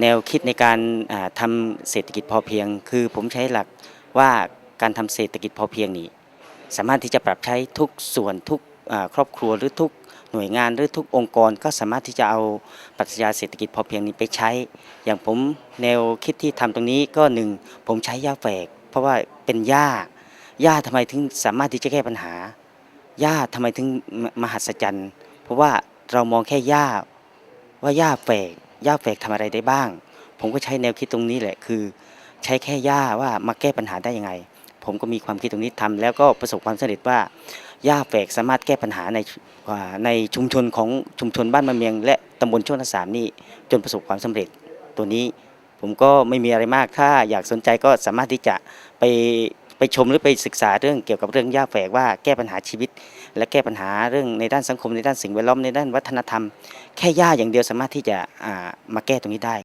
แนวคิดในการอ่าทำเศรษฐกิจพอเพียง คือผมใช้หลักว่าการทำเศรษฐกิจพอเพียงนี้ สามารถที่จะปรับใช้ทุกส่วนทุกครอบครัวหรือทุกหน่วยงานหรือทุกองค์กรก็สามารถที่จะเอาปรัชญาเศรษฐกิจพอเพียงนี้ไปใช้ อย่างผมแนวคิดที่ทำตรงนี้ก็หนึ่งผมใช้หญ้าแฝก เพราะว่าเป็นหญ้าหญ้าทำไมถึงสามารถที่จะแก้ปัญหาหญ้าทำไมถึงมหัศจรรย์ เพราะว่าเรามองแค่หญ้าว่าหญ้าแฝก หญ้าแฝกทำอะไรได้บ้าง ผมก็ใช้แนวคิดตรงนี้แหละคือ ใช้แค่หญ้าว่ามาแก้ปัญหาได้ยังไง ผมก็มีความคิดตรงนี้ทำแล้วก็ประสบความสำเร็จว่าหญ้าแฝกสามารถแก้ปัญหาในในชุมชนของชุมชนบ้านมะเมียง และตำบลช่วงสามนี่จนประสบความสำเร็จตัวนี้ผมก็ไม่มีอะไรมากถ้าอยากสนใจก็สามารถที่จะไป ไปชมหรือไปศึกษาเรื่องเกี่ยวกับเรื่องหญ้าแฝกว่าแก้ปัญหาชีวิต และแก้ปัญหาเรื่องในด้านสังคมในด้านสิ่งแวดล้อมในด้านวัฒนธรรม แค่หญ้าอย่างเดียวสามารถที่จะมาแก้ตรงนี้ได้